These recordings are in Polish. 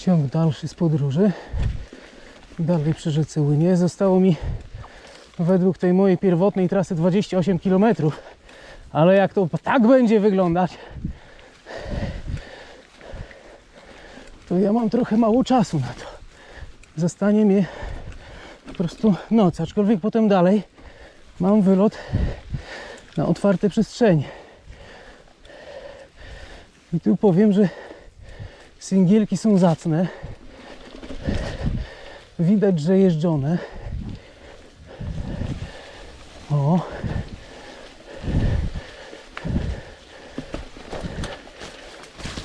ciąg dalszy z podróży. Dalej przy rzece Łynie. Zostało mi według tej mojej pierwotnej trasy 28 km. Ale jak to tak będzie wyglądać, to ja mam trochę mało czasu na to. Zostanie mi po prostu noc, aczkolwiek potem dalej mam wylot na otwarte przestrzenie. I tu powiem, że singielki są zacne. Widać, że jeżdżone. O.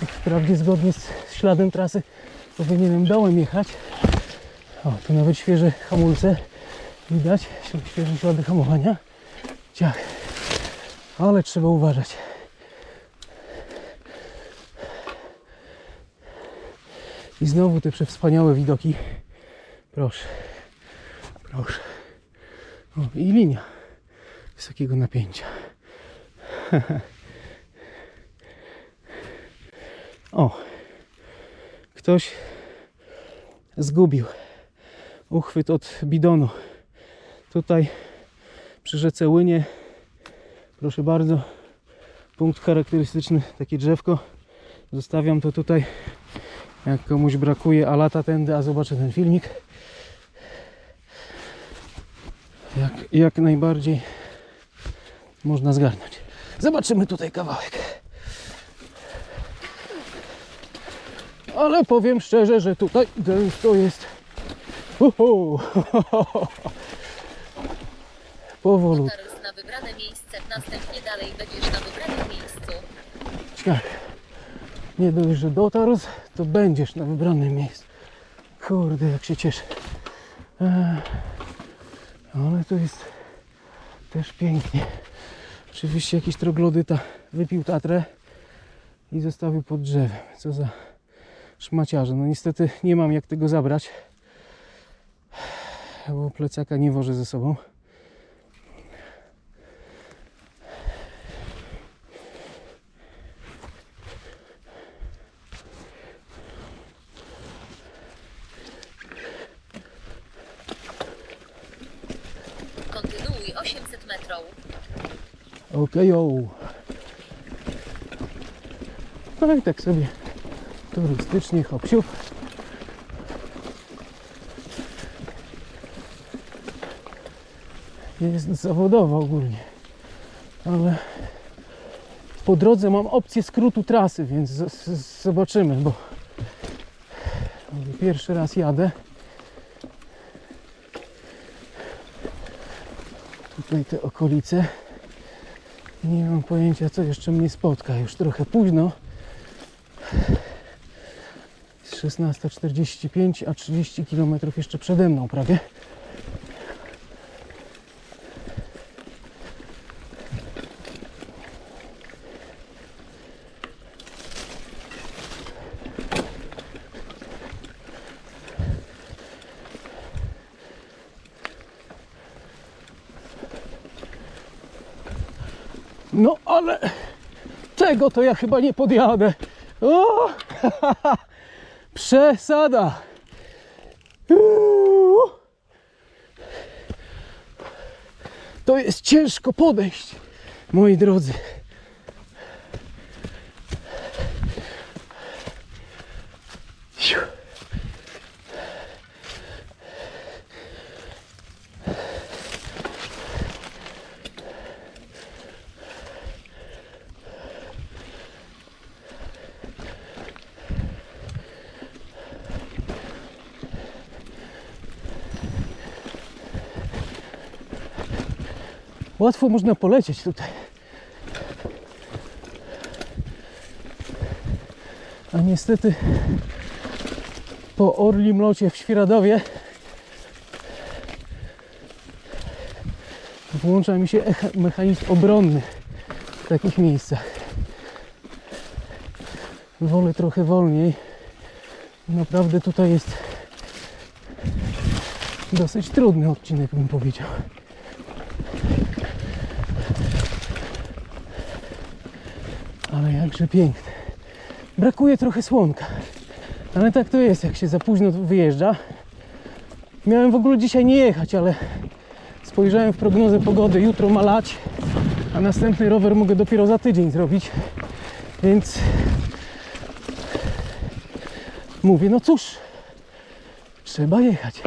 Wprawdzie zgodnie z śladem trasy powinienem dołem jechać. O, tu nawet świeże hamulce widać, świeże ślady hamowania. Ciach. Ale trzeba uważać. I znowu te przewspaniałe widoki. Proszę. Proszę. O, i linia wysokiego napięcia. O. Ktoś zgubił uchwyt od bidonu. Tutaj przy rzece Łynie proszę bardzo punkt charakterystyczny takie drzewko zostawiam to tutaj jak komuś brakuje a lata tędy a zobaczę ten filmik jak, jak najbardziej można zgarnąć zobaczymy tutaj kawałek ale powiem szczerze, że tutaj gęsto jest Uhu. powolutku na wybrane miejsce, następnie dalej będziesz na wybranym miejscu. Tak. Nie dość, że dotarł, to będziesz na wybranym miejscu. Kurde, jak się cieszę. Ale to jest też pięknie. Oczywiście jakiś troglodyta wypił tatrę i zostawił pod drzewem. Co za szmaciarze. No niestety nie mam jak tego zabrać, bo plecaka nie wożę ze sobą. 800 metrów. Okejo. No i tak sobie turystycznie hop siup. Jest zawodowo ogólnie, ale po drodze mam opcję skrótu trasy, więc zobaczymy, bo pierwszy raz jadę. Tutaj te okolice. Nie mam pojęcia, co jeszcze mnie spotka. Już trochę późno. Jest 16.45, a 30 km jeszcze przede mną prawie. No ale tego to ja chyba nie podjadę. O! Przesada. Uuu. To jest ciężko podejść, moi drodzy. Łatwo można polecieć tutaj. A niestety po orlim locie w Świeradowie włącza mi się echa- mechanizm obronny w takich miejscach. Wolę trochę wolniej. Naprawdę tutaj jest dosyć trudny odcinek, bym powiedział. Ale jakże piękne. Brakuje trochę słonka. Ale tak to jest, jak się za późno wyjeżdża. Miałem w ogóle dzisiaj nie jechać, ale spojrzałem w prognozę pogody. Jutro ma lać, a następny rower mogę dopiero za tydzień zrobić. Więc mówię, no cóż, trzeba jechać.